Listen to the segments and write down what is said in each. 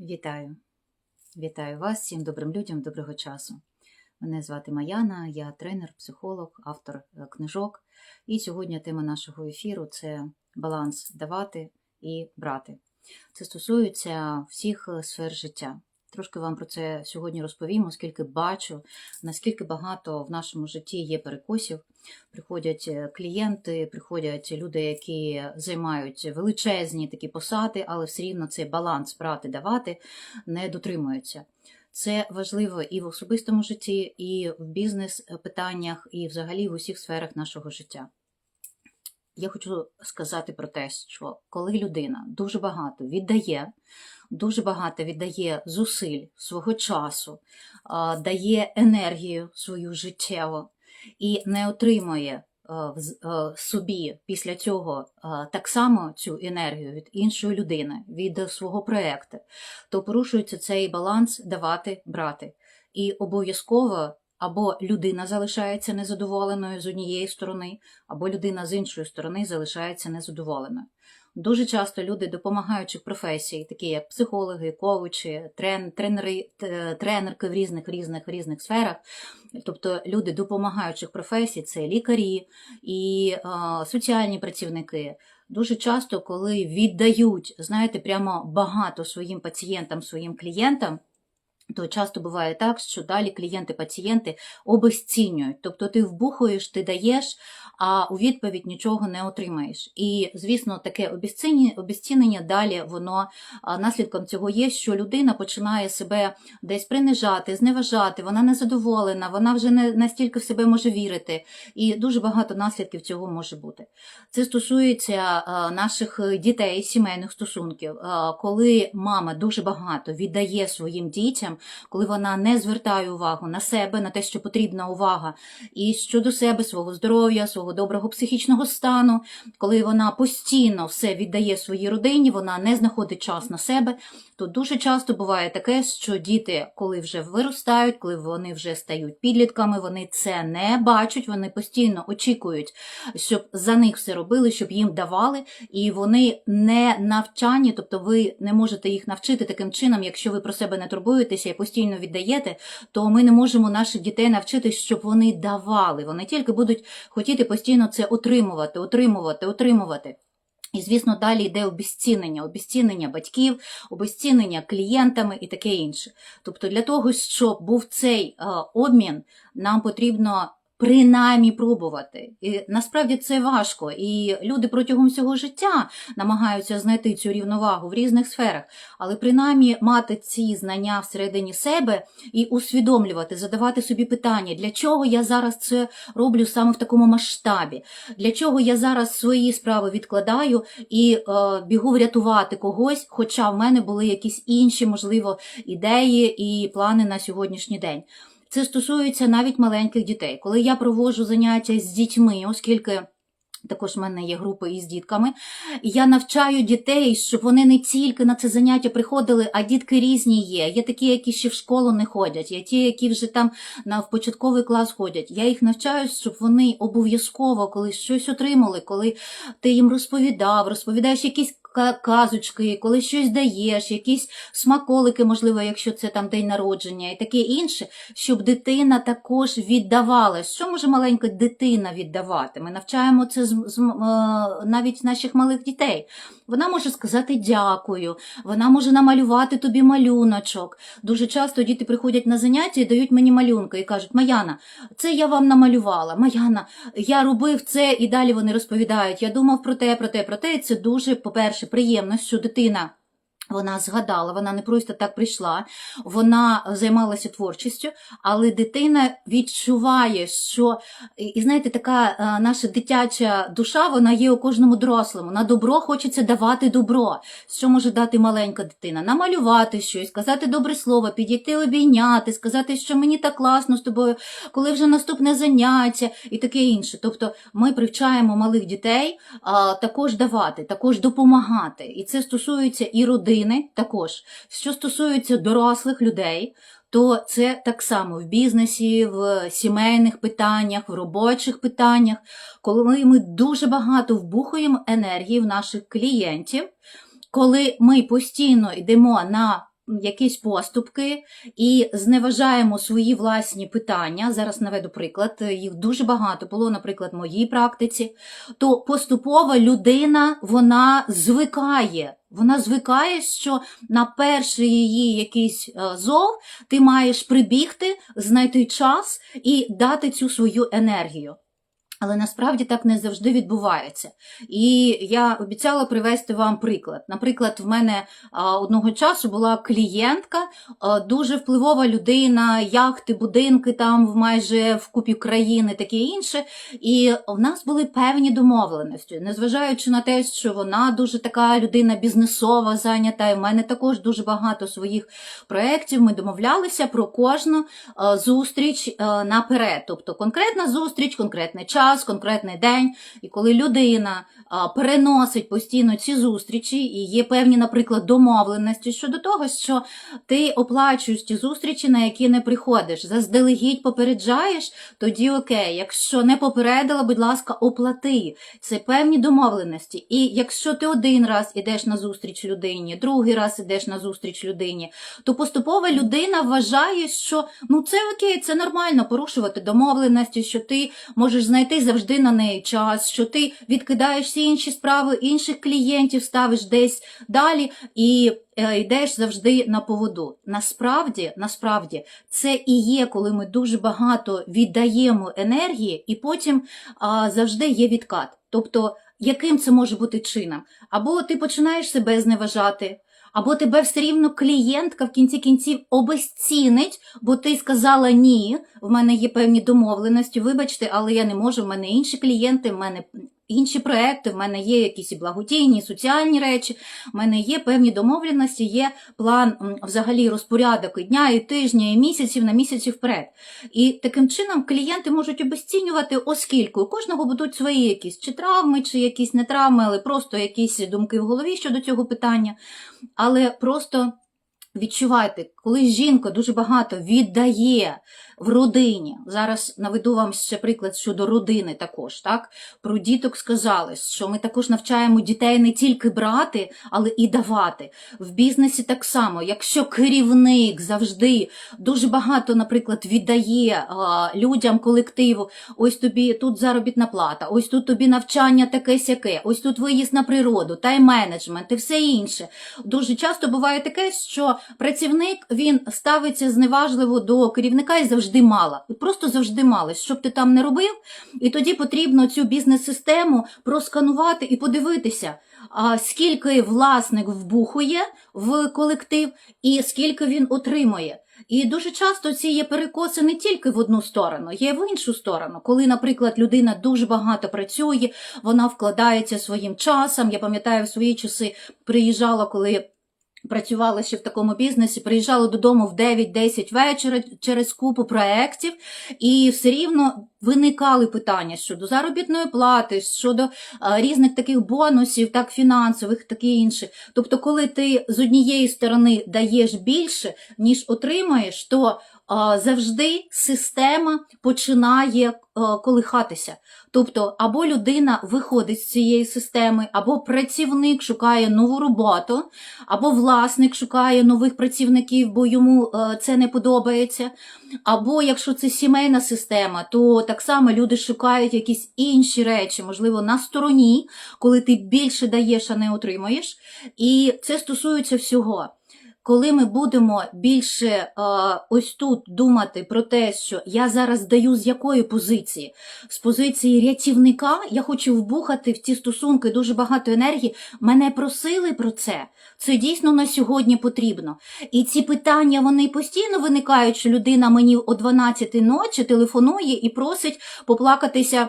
Вітаю! Вітаю вас, всім добрим людям, доброго часу. Мене звати Маяна, я тренер, психолог, автор е, книжок. І сьогодні тема нашого ефіру це баланс давати і брати. Це стосується всіх е, сфер життя. Трошки вам про це сьогодні розповім, оскільки бачу, наскільки багато в нашому житті є перекосів. Приходять е, клієнти, приходять люди, які займають величезні такі посади, але все рівно цей баланс брати, давати не дотримуються. Це важливо і в особистому житті, і в бізнес-питаннях, і взагалі в усіх сферах нашого життя. Я хочу сказати про те, що коли людина дуже багато віддає, дуже багато віддає зусиль свого часу, дає енергію свою життєву і не отримує собі після цього так само цю енергію від іншої людини, від свого проекту, то порушується цей баланс давати брати. І обов'язково або людина залишається незадоволеною з однієї сторони, або людина з іншої сторони залишається незадоволеною. Дуже часто люди допомагаючих професій, такі як психологи, коучі, трен, тренери, тренерки в різних різних різних сферах, тобто люди допомагаючих професій, це лікарі і е, соціальні працівники. Дуже часто, коли віддають, знаєте, прямо багато своїм пацієнтам, своїм клієнтам, то часто буває так, що далі клієнти-пацієнти обесцінюють. Тобто ти вбухуєш, ти даєш, а у відповідь нічого не отримаєш. І, звісно, таке обесцінення далі воно наслідком цього є, що людина починає себе десь принижати, зневажати, вона незадоволена, вона вже не настільки в себе може вірити. І дуже багато наслідків цього може бути. Це стосується наших дітей, сімейних стосунків, коли мама дуже багато віддає своїм дітям, коли вона не звертає увагу на себе, на те, що потрібна увага, і щодо себе, свого здоров'я, свого доброго психічного стану, коли вона постійно все віддає своїй родині, вона не знаходить час на себе, то дуже часто буває таке, що діти, коли вже виростають, коли вони вже стають підлітками, вони це не бачать, вони постійно очікують, щоб за них все робили, щоб їм давали, і вони не навчані, тобто ви не можете їх навчити таким чином, якщо ви про себе не турбуєтеся і постійно віддаєте, то ми не можемо наших дітей навчити, щоб вони давали. Вони тільки будуть хотіти постійно це отримувати, отримувати, отримувати. І, звісно, далі йде обіцінення, обіцінення батьків, обіцінення клієнтами і таке інше. Тобто, для того, щоб був цей е, обмін, нам потрібно принаймні пробувати. І насправді це важко. І люди протягом всього життя намагаються знайти цю рівновагу в різних сферах, але принаймні мати ці знання всередині себе і усвідомлювати, задавати собі питання, для чого я зараз це роблю саме в такому масштабі, для чого я зараз свої справи відкладаю і е, бігу врятувати когось, хоча в мене були якісь інші, можливо, ідеї і плани на сьогоднішній день. Це стосується навіть маленьких дітей. Коли я проводжу заняття з дітьми, оскільки також в мене є групи із дітками, я навчаю дітей, щоб вони не тільки на це заняття приходили, а дітки різні є. Є такі, які ще в школу не ходять, є ті, які вже там на в початковий клас ходять. Я їх навчаю, щоб вони обов'язково, коли щось отримали, коли ти їм розповідав, розповідаєш якісь казочки, коли щось даєш, якісь смаколики, можливо, якщо це там день народження і таке інше, щоб дитина також віддавала. Що може маленька дитина віддавати? Ми навчаємо це з, з, е, навіть наших малих дітей. Вона може сказати дякую, вона може намалювати тобі малюночок. Дуже часто діти приходять на заняття і дають мені малюнки і кажуть: Маяна, це я вам намалювала. Маяна, я робив це, і далі вони розповідають. Я думав про те, про те, про те. І це дуже, по-перше, приємно, що дитина. Вона згадала, вона не просто так прийшла, вона займалася творчістю, але дитина відчуває, що і знаєте, така е, наша дитяча душа, вона є у кожному дорослому. На добро хочеться давати добро. Що може дати маленька дитина? Намалювати щось, сказати добре слово, підійти обійняти, сказати, що мені так класно з тобою, коли вже наступне заняття і таке інше. Тобто ми привчаємо малих дітей також давати, також допомагати. І це стосується і родини також. Що стосується дорослих людей, то це так само в бізнесі, в сімейних питаннях, в робочих питаннях, коли ми дуже багато вбухуємо енергії в наших клієнтів, коли ми постійно йдемо на якісь поступки і зневажаємо свої власні питання. Зараз наведу приклад, їх дуже багато було, наприклад, в моїй практиці. То поступово людина вона звикає. Вона звикає, що на перший її якийсь е, зов ти маєш прибігти, знайти час і дати цю свою енергію. Але насправді так не завжди відбувається. І я обіцяла привести вам приклад. Наприклад, в мене одного часу була клієнтка, дуже впливова людина, яхти, будинки там в майже в купі країни, таке інше. І в нас були певні домовленості, незважаючи на те, що вона дуже така людина бізнесова, зайнята. І в мене також дуже багато своїх проєктів. Ми домовлялися про кожну зустріч наперед. Тобто конкретна зустріч, конкретний час час, конкретний день, і коли людина переносить постійно ці зустрічі, і є певні, наприклад, домовленості щодо того, що ти оплачуєш ті зустрічі, на які не приходиш, заздалегідь попереджаєш, тоді окей. Якщо не попередила, будь ласка, оплати. Це певні домовленості. І якщо ти один раз ідеш на зустріч людині, другий раз ідеш на зустріч людині, то поступово людина вважає, що ну це окей, це нормально порушувати домовленості, що ти можеш знайти завжди на неї час, що ти відкидаєш всі інші справи, інших клієнтів ставиш десь далі і е, йдеш завжди на поводу. Насправді, насправді, це і є, коли ми дуже багато віддаємо енергії, і потім а, завжди є відкат. Тобто, яким це може бути чином? Або ти починаєш себе зневажати. Або тебе все рівно клієнтка в кінці кінців обезцінить, бо ти сказала ні, в мене є певні домовленості, вибачте, але я не можу, в мене інші клієнти, в мене інші проекти, в мене є якісь і благодійні, і соціальні речі, в мене є певні домовленості, є план взагалі розпорядок і дня, і тижня, і місяців на місяці вперед. І таким чином клієнти можуть обезцінювати, оскільки у кожного будуть свої якісь чи травми, чи якісь не травми, але просто якісь думки в голові щодо цього питання. Але просто відчувайте, коли жінка дуже багато віддає в родині. Зараз наведу вам ще приклад щодо родини також. Так? Про діток сказали, що ми також навчаємо дітей не тільки брати, але і давати. В бізнесі так само, якщо керівник завжди дуже багато, наприклад, віддає а, людям, колективу, ось тобі тут заробітна плата, ось тут тобі навчання таке сяке, ось тут виїзд на природу, тайм-менеджмент і все інше. Дуже часто буває таке, що працівник він ставиться зневажливо до керівника і завжди мала. От Просто завжди мала, що б ти там не робив, і тоді потрібно цю бізнес-систему просканувати і подивитися, а скільки власник вбухує в колектив і скільки він отримує. І дуже часто ці є перекоси не тільки в одну сторону, є в іншу сторону. Коли, наприклад, людина дуже багато працює, вона вкладається своїм часом. Я пам'ятаю, в свої часи приїжджала, коли. Працювала ще в такому бізнесі, приїжджала додому в 9-10 вечора через купу проєктів, і все рівно виникали питання щодо заробітної плати, щодо а, різних таких бонусів, так фінансових, так і інше. Тобто, коли ти з однієї сторони даєш більше, ніж отримаєш, то завжди система починає колихатися. Тобто, або людина виходить з цієї системи, або працівник шукає нову роботу, або власник шукає нових працівників, бо йому е, це не подобається. Або якщо це сімейна система, то так само люди шукають якісь інші речі, можливо, на стороні, коли ти більше даєш, а не отримуєш. І це стосується всього. Коли ми будемо більше е, ось тут думати про те, що я зараз даю з якої позиції, з позиції рятівника, я хочу вбухати в ці стосунки дуже багато енергії. Мене просили про це. Це дійсно на сьогодні потрібно. І ці питання вони постійно виникають, що людина мені о 12 ночі телефонує і просить поплакатися.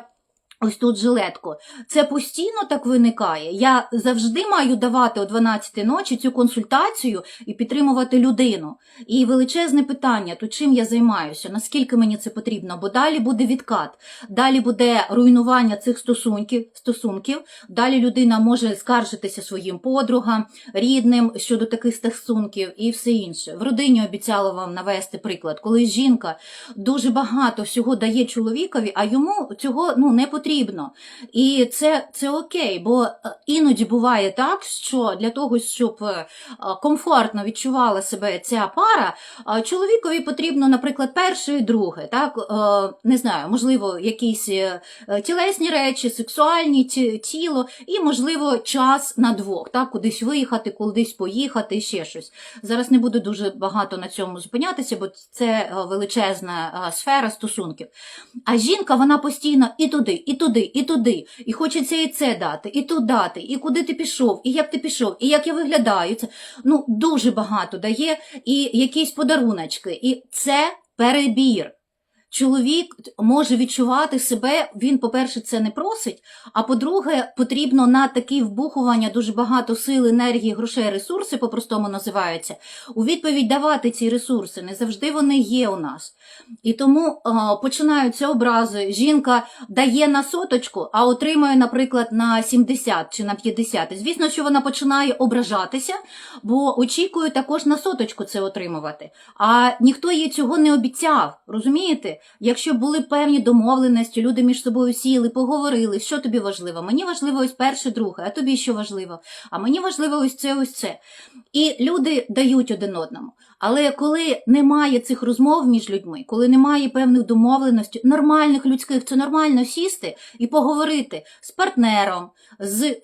Ось тут жилетку. Це постійно так виникає. Я завжди маю давати о 12 ночі цю консультацію і підтримувати людину. І величезне питання, то чим я займаюся, наскільки мені це потрібно, бо далі буде відкат, далі буде руйнування цих стосунків, стосунків. Далі людина може скаржитися своїм подругам, рідним щодо таких стосунків і все інше. В родині обіцяла вам навести приклад, коли жінка дуже багато всього дає чоловікові, а йому цього ну не потрібно потрібно. І це, це окей, бо е, іноді буває так, що для того, щоб е, комфортно відчувала себе ця пара, е, чоловікові потрібно, наприклад, перше і друге. Так? Не знаю, можливо, якісь тілесні речі, сексуальні тіло, і, можливо, час на двох, так? кудись виїхати, кудись поїхати, ще щось. Зараз не буду дуже багато на цьому зупинятися, бо це величезна сфера стосунків. А жінка, вона постійно і туди, і туди, і туди, і хочеться і це дати, і тут дати, і куди ти пішов, і як ти пішов, і як я виглядаю. Це ну дуже багато дає, і якісь подаруночки. І це перебір. Чоловік може відчувати себе, він, по-перше, це не просить, а по-друге, потрібно на такі вбухування дуже багато сил, енергії, грошей, ресурси, по-простому називаються, у відповідь давати ці ресурси. Не завжди вони є у нас. І тому е, починаються образи. Жінка дає на соточку, а отримує, наприклад, на 70 чи на 50. І Звісно, що вона починає ображатися, бо очікує також на соточку це отримувати. А ніхто їй цього не обіцяв. Розумієте? Якщо були певні домовленості, люди між собою сіли, поговорили, що тобі важливо? Мені важливо ось перше, друге, а тобі що важливо? А мені важливо ось це, ось це. І люди дають один одному. Але коли немає цих розмов між людьми, коли немає певних домовленостей, нормальних людських, це нормально сісти і поговорити з партнером, з, е,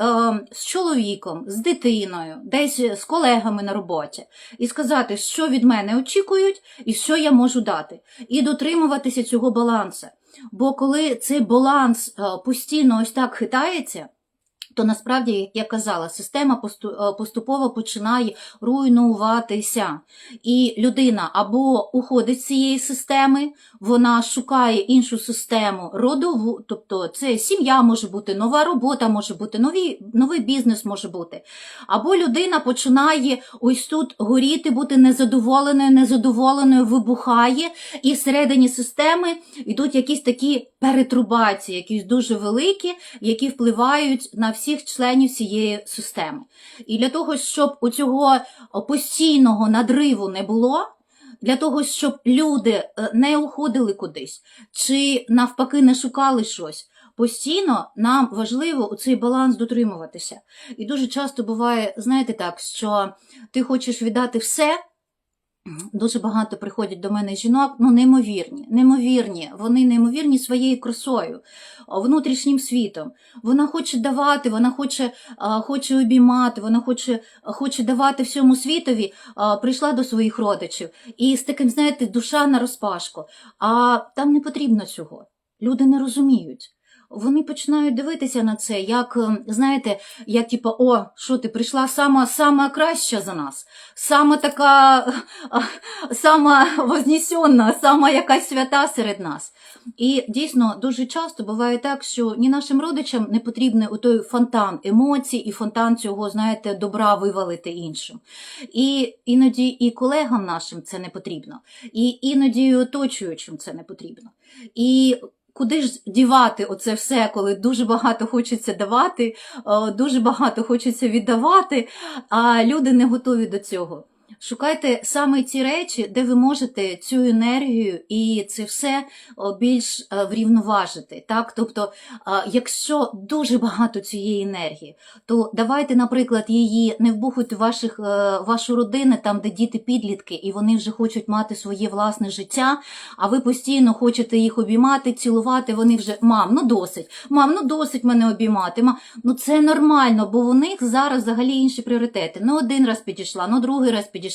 з чоловіком, з дитиною, десь з колегами на роботі, і сказати, що від мене очікують і що я можу дати, і дотримуватися цього балансу. Бо коли цей баланс е, постійно ось так хитається, то насправді, як я казала, система е, поступово починає руйнуватися. І людина або уходить з цієї системи, вона шукає іншу систему родову, тобто це сім'я може бути, нова робота може бути, нові, новий бізнес може бути. Або людина починає ось тут горіти, бути незадоволеною, незадоволеною, вибухає, і всередині системи йдуть якісь такі перетрубації, якісь дуже великі, які впливають на всіх членів цієї системи. І для того, щоб у цього постійного надриву не було, для того, щоб люди е, не уходили кудись, чи навпаки не шукали щось. Постійно нам важливо у цей баланс дотримуватися. І дуже часто буває, знаєте так, що ти хочеш віддати все. Дуже багато приходять до мене жінок, ну неймовірні, неймовірні. Вони неймовірні своєю красою, внутрішнім світом. Вона хоче давати, вона хоче, хоче обіймати, вона хоче, хоче давати всьому світові. Прийшла до своїх родичів і з таким, знаєте, душа на розпашку. А там не потрібно цього. Люди не розуміють. Вони починають дивитися на це, як ем, знаєте, як типу, о, що ти прийшла сама, сама краща за нас, сама така, сама вознесенна, сама якась свята серед нас. І дійсно дуже часто буває так, що ні нашим родичам не потрібен той фонтан емоцій і фонтан цього, знаєте, добра вивалити іншим. І іноді і колегам нашим це не потрібно, і іноді і оточуючим це не потрібно. І Куди ж дівати оце все, коли дуже багато хочеться давати, е, дуже багато хочеться віддавати, а люди не готові до цього. Шукайте саме ті речі, де ви можете цю енергію і це все більш е, врівноважити. Так? Тобто, е, якщо дуже багато цієї енергії, то давайте, наприклад, її не вбухуйте ваших, е, вашу родину, там, де діти підлітки, і вони вже хочуть мати своє власне життя, а ви постійно хочете їх обіймати, цілувати, вони вже мам, ну досить, мам, ну досить мене обіймати. Мам, ну це нормально, бо у них зараз взагалі інші пріоритети. Ну один раз підійшла, ну другий раз підійшла.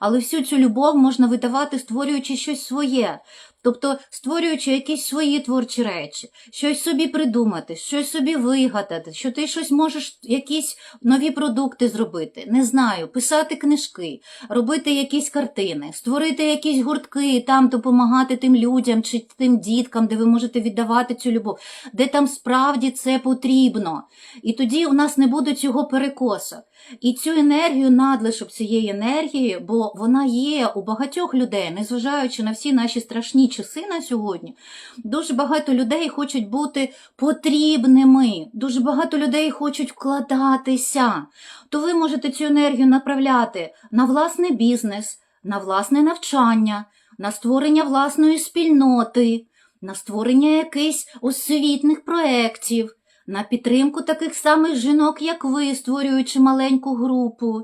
Але всю цю любов можна видавати, створюючи щось своє. Тобто створюючи якісь свої творчі речі, щось собі придумати, щось собі вигадати, що ти щось можеш, якісь нові продукти зробити, не знаю, писати книжки, робити якісь картини, створити якісь гуртки, там допомагати тим людям чи тим діткам, де ви можете віддавати цю любов, де там справді це потрібно. І тоді у нас не буде цього перекосу. І цю енергію, надлишок цієї енергії, бо вона є у багатьох людей, незважаючи на всі наші страшні часи на сьогодні, дуже багато людей хочуть бути потрібними, дуже багато людей хочуть вкладатися. То ви можете цю енергію направляти на власний бізнес, на власне навчання, на створення власної спільноти, на створення якихось освітних проєктів, на підтримку таких самих жінок, як ви, створюючи маленьку групу.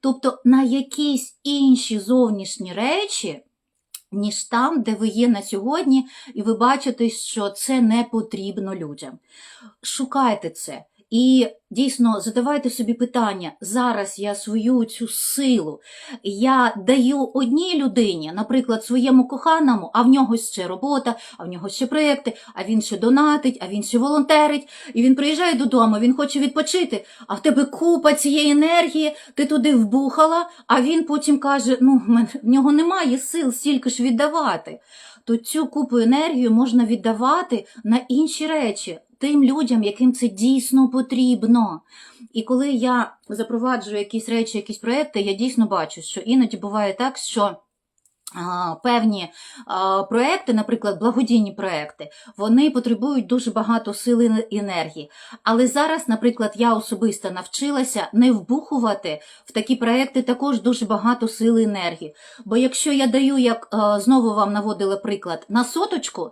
Тобто на якісь інші зовнішні речі, ніж там, де ви є на сьогодні, і ви бачите, що це не потрібно людям. Шукайте це. І дійсно задавайте собі питання: зараз я свою цю силу я даю одній людині, наприклад, своєму коханому, а в нього ще робота, а в нього ще проєкти, а він ще донатить, а він ще волонтерить, і він приїжджає додому, він хоче відпочити, а в тебе купа цієї енергії, ти туди вбухала, а він потім каже: ну, в нього немає сил стільки ж віддавати. То цю купу енергію можна віддавати на інші речі, тим людям, яким це дійсно потрібно. І коли я запроваджую якісь речі, якісь проекти, я дійсно бачу, що іноді буває так, що певні проекти, наприклад, благодійні проекти, вони потребують дуже багато сили і енергії. Але зараз, наприклад, я особисто навчилася не вбухувати в такі проекти також дуже багато сили і енергії. Бо якщо я даю, як знову вам наводила приклад, на соточку,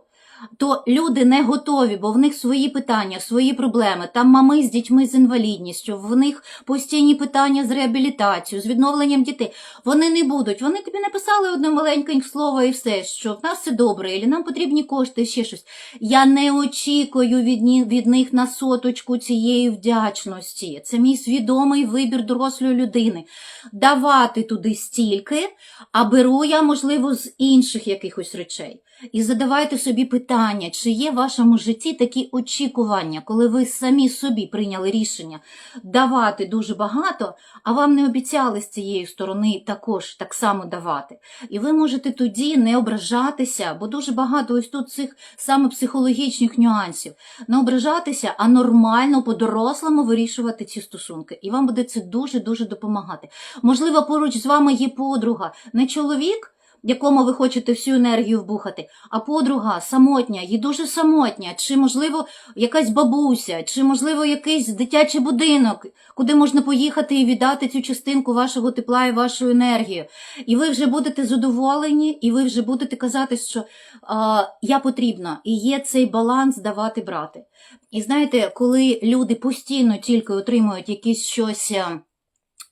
то люди не готові, бо в них свої питання, свої проблеми. Там мами з дітьми з інвалідністю, в них постійні питання з реабілітацією, з відновленням дітей. Вони не будуть. Вони тобі написали одне маленьке слово і все, що в нас все добре, і нам потрібні кошти, ще щось. Я не очікую від, від них на соточку цієї вдячності. Це мій свідомий вибір дорослої людини. Давати туди стільки, а беру я, можливо, з інших якихось речей. І задавайте собі питання, чи є в вашому житті такі очікування, коли ви самі собі прийняли рішення давати дуже багато, а вам не обіцяли з цієї сторони також так само давати. І ви можете тоді не ображатися, бо дуже багато ось тут цих саме психологічних нюансів. Не ображатися, а нормально по-дорослому вирішувати ці стосунки. І вам буде це дуже-дуже допомагати. Можливо, поруч з вами є подруга, не чоловік, якому ви хочете всю енергію вбухати, а подруга самотня, їй дуже самотня, чи, можливо, якась бабуся, чи, можливо, якийсь дитячий будинок, куди можна поїхати і віддати цю частинку вашого тепла і вашу енергію. І ви вже будете задоволені, і ви вже будете казати, що а, я потрібна, і є цей баланс давати брати. І знаєте, коли люди постійно тільки отримують якісь щось.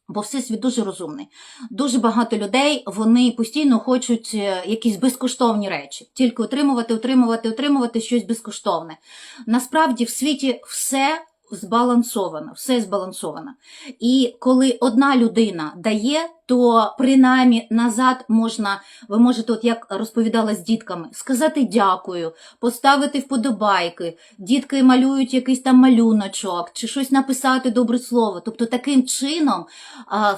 Бо всесвіт дуже розумний. Дуже багато людей вони постійно хочуть е, якісь безкоштовні речі, тільки отримувати, отримувати, отримувати щось безкоштовне. Насправді в світі все збалансовано, все збалансовано. І коли одна людина дає, то принаймні назад можна, ви можете, от як розповідала з дітками, сказати дякую, поставити вподобайки, дітки малюють якийсь там малюночок, чи щось написати добре слово. Тобто таким чином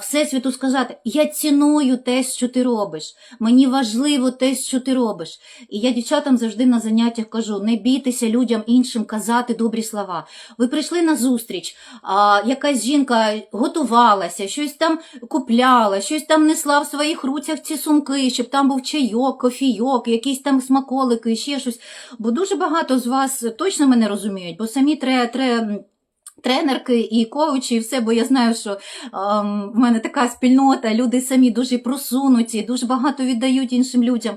Всесвіту сказати: Я ціную те, що ти робиш, мені важливо те, що ти робиш. І я дівчатам завжди на заняттях кажу: не бійтеся людям іншим казати добрі слова. Ви прийшли на зустріч, якась жінка готувалася, щось там купляла, щось там несла в своїх руцях ці сумки, щоб там був чайок, кофійок, якісь там смаколики, ще щось. Бо дуже багато з вас точно мене розуміють, бо самі тре, тре, тренерки і коучі, і все, бо я знаю, що ем, в мене така спільнота, люди самі дуже просунуті, дуже багато віддають іншим людям.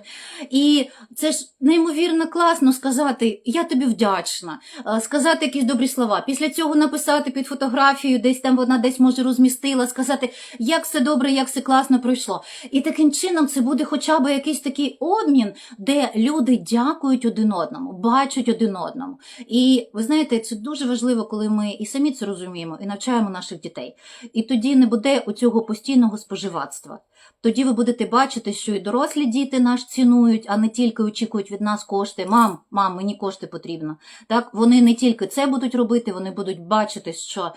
І це ж неймовірно класно сказати, я тобі вдячна, е, сказати якісь добрі слова. Після цього написати під фотографією, десь там вона десь може розмістила, сказати, як все добре, як все класно пройшло. І таким чином це буде хоча б якийсь такий обмін, де люди дякують один одному, бачать один одному. І ви знаєте, це дуже важливо, коли ми і самі це розуміємо, і навчаємо наших дітей. І тоді не буде у цього постійного споживацтва. Тоді ви будете бачити, що і дорослі діти нас цінують, а не тільки очікують від нас кошти. Мам, мам, мені кошти потрібно. Так вони не тільки це будуть робити, вони будуть бачити, що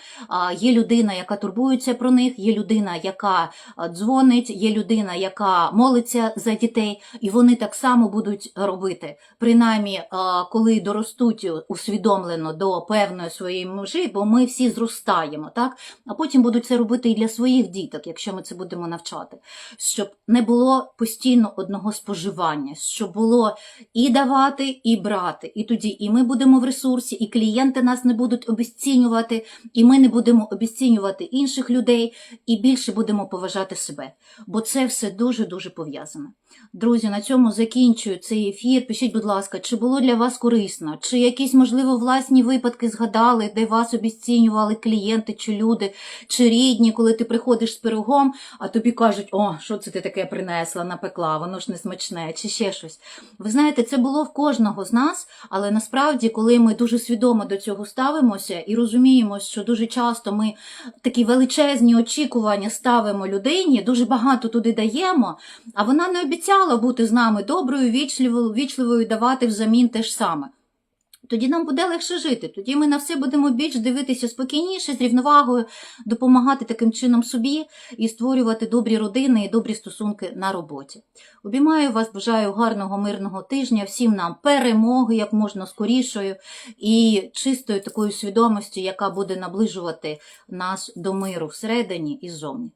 є людина, яка турбується про них, є людина, яка дзвонить, є людина, яка молиться за дітей, і вони так само будуть робити. Принаймні, коли доростуть усвідомлено до певної своєї межі, бо ми всі зростаємо, так а потім будуть це робити і для своїх діток, якщо ми це будемо навчати щоб не було постійно одного споживання, щоб було і давати, і брати. І тоді і ми будемо в ресурсі, і клієнти нас не будуть обесцінювати, і ми не будемо обесцінювати інших людей, і більше будемо поважати себе. Бо це все дуже дуже пов'язане. Друзі, на цьому закінчую цей ефір. Пишіть, будь ласка, чи було для вас корисно, чи якісь, можливо, власні випадки згадали, де вас обіцінювали клієнти чи люди, чи рідні, коли ти приходиш з пирогом, а тобі кажуть, о, що це ти таке принесла, напекла, воно ж не смачне, чи ще щось. Ви знаєте, це було в кожного з нас, але насправді, коли ми дуже свідомо до цього ставимося і розуміємо, що дуже часто ми такі величезні очікування ставимо людині, дуже багато туди даємо, а вона не обіцяла бути з нами доброю, вічливою, вічливою давати взамін те ж саме. Тоді нам буде легше жити. Тоді ми на все будемо більш дивитися спокійніше, з рівновагою, допомагати таким чином собі і створювати добрі родини і добрі стосунки на роботі. Обіймаю вас, бажаю гарного мирного тижня, всім нам перемоги як можна скорішою і чистою такою свідомості, яка буде наближувати нас до миру всередині і ззовні.